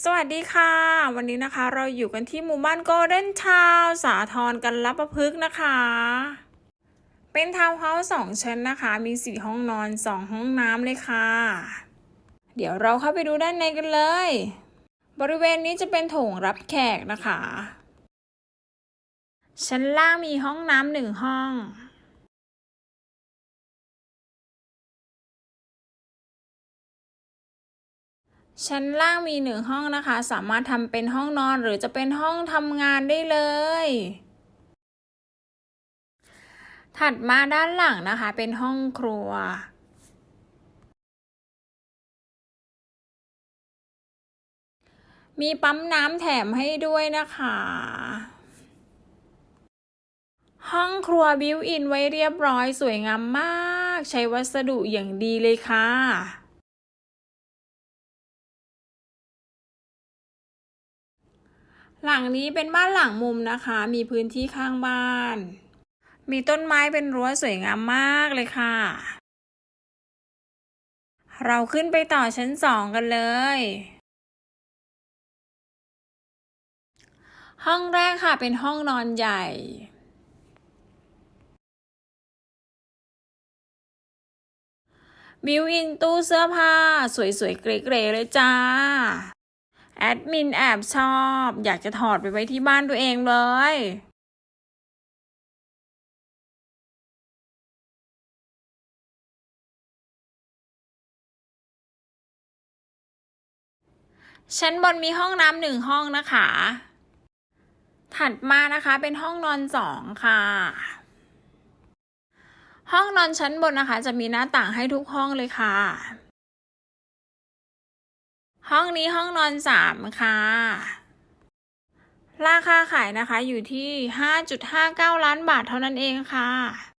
สวัสดีค่ะ วันนี้นะคะเราอยู่กันที่หมู่บ้านโกลเด้นทาวสาทรกันรับประพฤกษ์นะคะ เป็นทาวน์เฮาส์สองชั้นนะคะ มีสี่ห้องนอนสองห้องน้ำเลยค่ะ เดี๋ยวเราเข้าไปดูด้านในกันเลย บริเวณนี้จะเป็นโถงรับแขกนะคะ ชั้นล่างมีห้องน้ำหนึ่งห้อง ชั้นล่างมีหนึ่งห้องนะคะ สามารถทำเป็นห้องนอนหรือจะเป็นห้องทำงานได้เลย ถัดมาด้านหลังนะคะ เป็นห้องครัว มีปั๊มน้ำแถมให้ด้วยนะคะ ห้องครัวบิวอินไว้เรียบร้อยสวยงามมาก ใช้วัสดุอย่างดีเลยค่ะ หลังนี้เป็นบ้านหลังมุมนะคะ มีพื้นที่ข้างบ้าน มีต้นไม้เป็นรั้วสวยงามมากเลยค่ะ เราขึ้นไปต่อชั้นสองกันเลย ห้องแรกค่ะเป็นห้องนอนใหญ่บิวอินตู้เสื้อผ้า สวยๆ เก๋ๆเลยจ้า แอดมินแอบชอบ อยากจะถอดไปไว้ที่บ้านตัวเองเลยชั้นบนมีห้องน้ำหนึ่งห้องนะคะ ถัดมานะคะเป็นห้องนอนสองค่ะ ห้องนอนชั้นบนนะคะ จะมีหน้าต่างให้ทุกห้องเลยค่ะ ห้องนี้ห้องนอนสามค่ะ ราคาขายนะคะอยู่ที่ 5.59 ล้านบาทเท่านั้นเองค่ะ